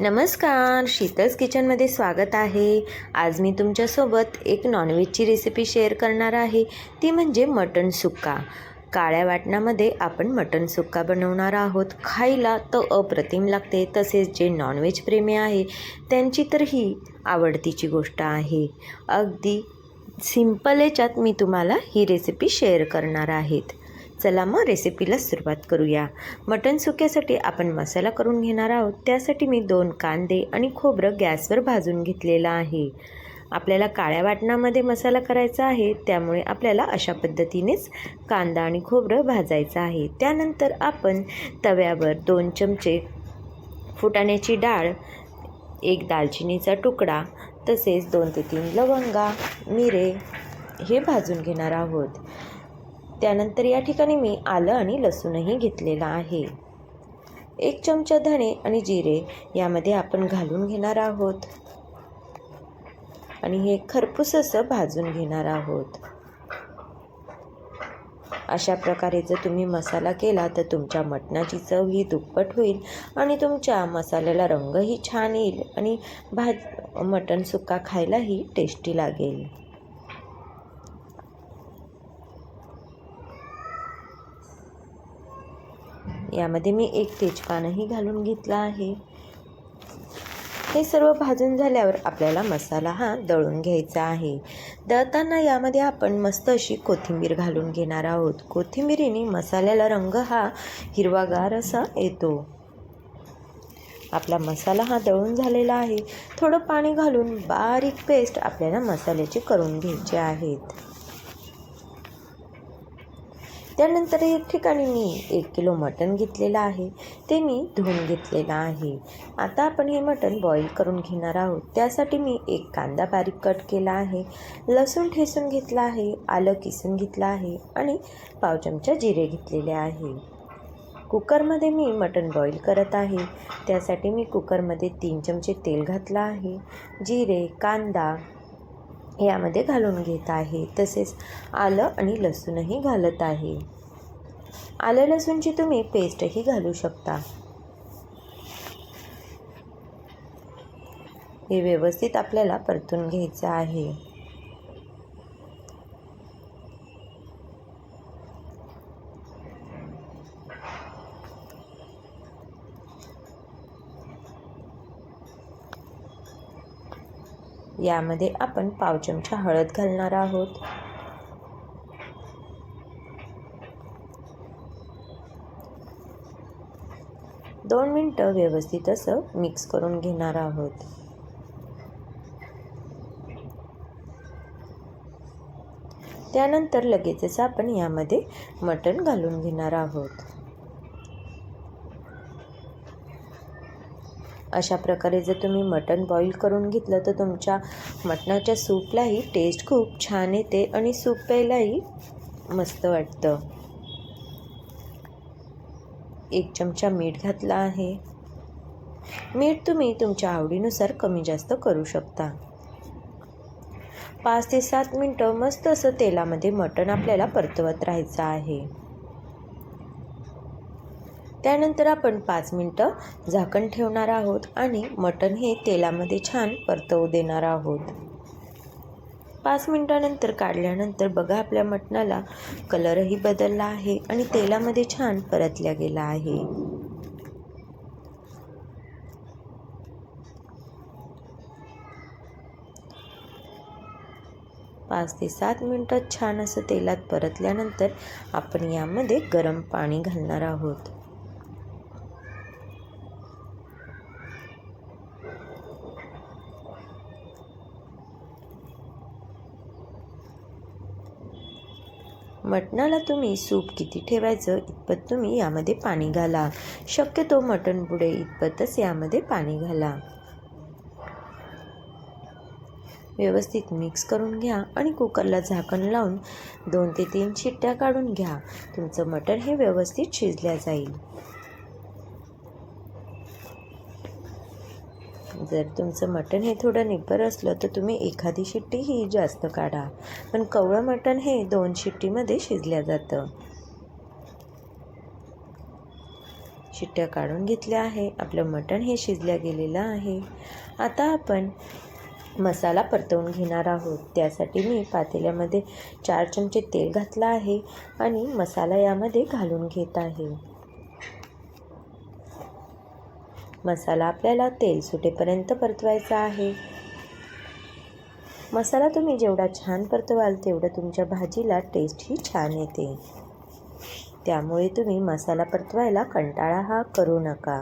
नमस्कार शीतल्स किचनमध्ये स्वागत आहे. आज मी तुमच्यासोबत एक नॉनव्हेजची रेसिपी शेअर करणार आहे. ती म्हणजे मटण सुक्का. काळ्या वाटणामध्ये आपण मटण सुक्का बनवणार आहोत. खायला तर अप्रतिम लागते. तसेच जे नॉनव्हेज प्रेमी आहे त्यांची तर ही आवडतीची गोष्ट आहे. अगदी सिंपल याच्यात मी तुम्हाला ही रेसिपी शेअर करणार आहेत. चला मग रेसिपीला सुरुवात करूया. मटण सुक्यासाठी आपण मसाला करून घेणार आहोत. त्यासाठी मी दोन कांदे आणि खोबरं गॅसवर भाजून घेतलेलं आहे. आपल्याला काळ्या वाटणामध्ये मसाला करायचा आहे. त्यामुळे आपल्याला अशा पद्धतीनेच कांदा आणि खोबरं भाजायचं आहे. त्यानंतर आपण तव्यावर दोन चमचे फुटाण्याची डाळ एक दालचिनीचा तुकडा तसेच दोन ते तीन लवंगा मिरे हे भाजून घेणार आहोत. त्यानंतर या ठिकाणी मी आलं आणि लसूणही घेतलेला आहे. एक चमचा धणे आणि जिरे यामध्ये आपण घालून घेणार आहोत. आणि हे खरपूस असं भाजून घेणार आहोत. अशा प्रकारे जर तुम्ही मसाला केला तर तुमच्या मटणाची चव ही दुप्पट होईल आणि तुमच्या मसाल्याला रंगही छान येईल आणि भाज मटण सुक्का खायलाही टेस्टी लागेल. यामध्ये मी एक तेजपानही घालून घेतला आहे. हे सर्व भाजून झाल्यावर आपल्याला मसाला हा दळून घ्यायचा आहे. दळताना यामध्ये आपण मस्त अशी कोथिंबीर घालून घेणार आहोत. कोथिंबीरीने मसाल्याला रंग हा हिरवागार असा येतो. आपला मसाला हा दळून झालेला आहे. थोडं पाणी घालून बारीक पेस्ट आपल्याला मसाल्याची करून घ्यायची आहेत त्यानंतर या ठिकाणी मी एक किलो मटण घेतलेलं आहे. ते मी धुवून घेतलेलं आहे. आता आपण हे मटण बॉईल करून घेणार आहोत. त्यासाठी मी एक कांदा बारीक कट केला आहे. लसूण ठेसून घेतला आहे. आलं किसून घेतलं आहे. आणि पाव चमचा जिरे घेतलेले आहे. कुकरमध्ये मी मटण बॉईल करत आहे. त्यासाठी मी कुकरमध्ये तीन चमचे तेल घातलं आहे. जिरे कांदा यामध्ये घालून घेत आहे. तसेच आलं आणि लसूणही घालत आहे. आलं लसूणची तुम्ही पेस्टही घालू शकता. हे व्यवस्थित आपल्याला परतून घ्यायचं आहे. यामध्ये आपण पाव चमचा हळद घालणार आहोत. दोन मिनटं व्यवस्थित असं मिक्स करून घेणार आहोत. त्यानंतर लगेचच आपण यामध्ये मटण घालून घेणार आहोत. अशा प्रकारे जर तुम्ही मटण बॉईल करून घेतलं तर तुमच्या मटणाच्या सूपलाही टेस्ट खूप छान येते आणि सूप प्यायलाही मस्त वाटतं. एक चमचा मीठ घातला आहे. मीठ तुम्ही तुमच्या आवडीनुसार कमी जास्त करू शकता. पाच ते सात मिनटं मस्त असं तेलामध्ये मटण आपल्याला परतवत राहायचं आहे. त्यानंतर आपण पाच मिनटं झाकण ठेवणार आहोत आणि मटण हे तेलामध्ये छान परतवू देणार आहोत. पाच मिनटानंतर काढल्यानंतर बघा आपल्या मटणाला कलरही बदलला आहे आणि तेलामध्ये छान परतल्या गेला आहे. पाच ते सात मिनटात छान असं तेलात परतल्यानंतर आपण यामध्ये गरम पाणी घालणार आहोत. मटणाला तुम्ही सूप किती ठेवायचं इतपत तुम्ही यामध्ये पाणी घाला. शक्यतो मटण पुडे इतपतच यामध्ये पाणी घाला. व्यवस्थित मिक्स करून घ्या आणि कुकरला झाकण लावून दोन ते तीन शिट्ट्या काढून घ्या. तुमचं मटण हे व्यवस्थित शिजल्या जाईल. जर तुमचं मटण हे थोडं निब्बर असलं तर तुम्ही एखादी शिट्टी ही जास्त काढा. पण कवळं मटण हे दोन शिट्टीमध्ये शिजल्या जातं. शिट्ट्या काढून घेतल्या आहे. आपलं मटण हे शिजल्या गेलेलं आहे. आता आपण मसाला परतवून घेणार आहोत. त्यासाठी मी पातेल्यामध्ये चार चमचे तेल घातलं आहे आणि मसाला यामध्ये घालून घेत आहे. मसाला आपल्याला तेल सुटेपर्यंत परतवायचा आहे. मसाला तुम्ही जेवढा छान परतवाल तेवढं तुमच्या भाजीला टेस्टही छान येते. त्यामुळे तुम्ही मसाला परतवायला कंटाळा हा करू नका.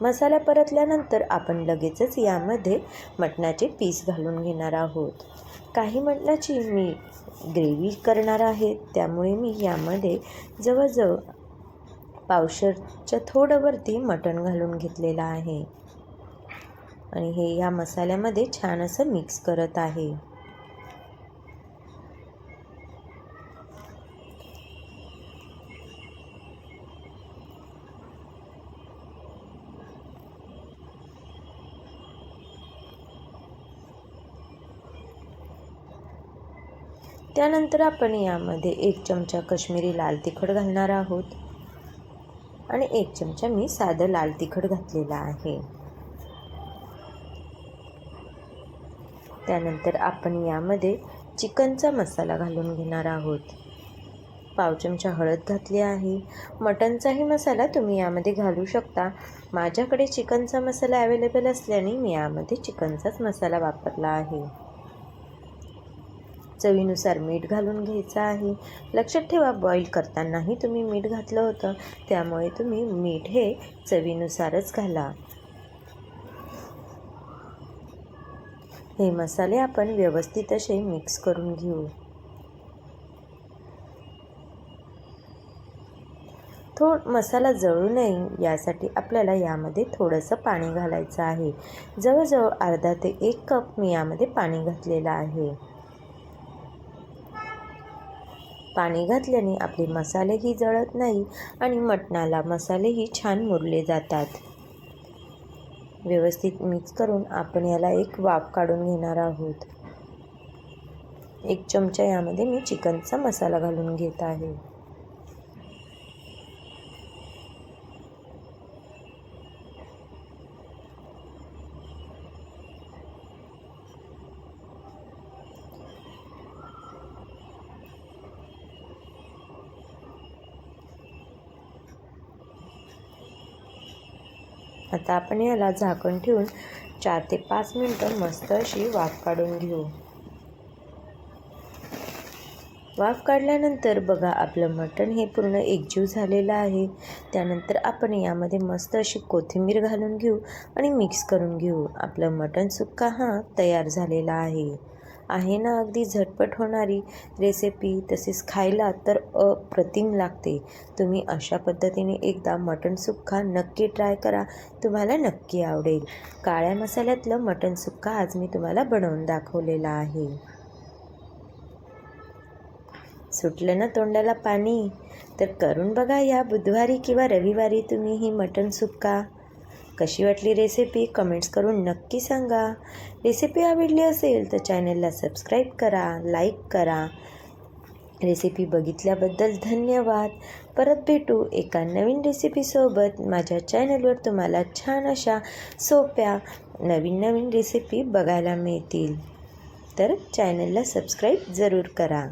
मसाला परतल्यानंतर आपण लगेचच यामध्ये मटणाचे पीस घालून घेणार आहोत. काही मटणाची मी ग्रेव्ही करणार आहे. त्यामुळे मी यामध्ये जवळजवळ पावशरच्या थोडंवरती मटण घालून घेतलेलं आहे. आणि हे या मसाल्यामध्ये छान असं मिक्स करत आहे. त्यानंतर आपण यामध्ये एक चमचा कश्मीरी लाल तिखट घालणार आहोत. आणि एक चमचा मी साधं लाल तिखट घातलेला आहे. त्यानंतर आपण यामध्ये चिकनचा मसाला घालून घेणार आहोत. पाव चमचा हळद घातली आहे. मटनचाही मसाला तुम्ही यामध्ये घालू शकता. माझ्याकडे चिकनचा मसाला अवेलेबल असल्याने मी यामध्ये चिकनचाच मसाला वापरला आहे. चवीनुसार मीठ घालून घ्यायचं आहे. लक्षात ठेवा बॉईल करतानाही तुम्ही मीठ घातलं होतं. त्यामुळे तुम्ही मीठ हे चवीनुसारच घाला. हे मसाले आपण व्यवस्थित असे मिक्स करून घेऊ. थोड मसाला जळू नये यासाठी आपल्याला यामध्ये थोडंसं पाणी घालायचं आहे. जवळजवळ अर्धा ते एक कप मी यामध्ये पाणी घातलेलं आहे. पाणी घातल्याने आपले मसालेही जळत नाही आणि मटणाला मसालेही छान मुरले जातात. व्यवस्थित मिक्स करून आपण याला एक वाफ काढून घेणार आहोत. एक चमचा यामध्ये मी चिकनचा मसाला घालून घेत आहे. आता आपण याला झाकण ठेवून चार ते पाच मिनटं मस्त अशी वाफ काढून घेऊ. वाफ काढल्यानंतर बघा आपलं मटण हे पूर्ण एकजीव झालेलं आहे. त्यानंतर आपण यामध्ये मस्त अशी कोथिंबीर घालून घेऊ आणि मिक्स करून घेऊ. आपलं मटण सुक्का हा तयार झालेला आहे. आहे ना अगदी झटपट होणारी रेसिपी तसेच खायला तर अप्रतिम लागते. तुम्ही अशा पद्धतीने एकदा मटण सुक्का नक्की ट्राय करा. तुम्हाला नक्की आवडेल. काळ्या मसाल्यातलं मटण सुक्का आज मी तुम्हाला बनवून दाखवलेलं आहे. सुटलं ना तोंडाला पाणी? तर करून बघा या बुधवारी किंवा रविवारी तुम्ही ही मटण सुक्का कशी वाटली रेसिपी कमेंट्स करून नक्की सांगा. रेसिपी आवडली असेल तर चॅनलला सबस्क्राईब करा लाईक करा. रेसिपी बघितल्याबद्दल धन्यवाद. परत भेटू एका नवीन रेसिपीसोबत माझ्या चॅनलवर तुम्हाला छान अशा सोप्या नवीन नवीन रेसिपी बघायला मिळतील. तर चॅनलला सबस्क्राईब जरूर करा.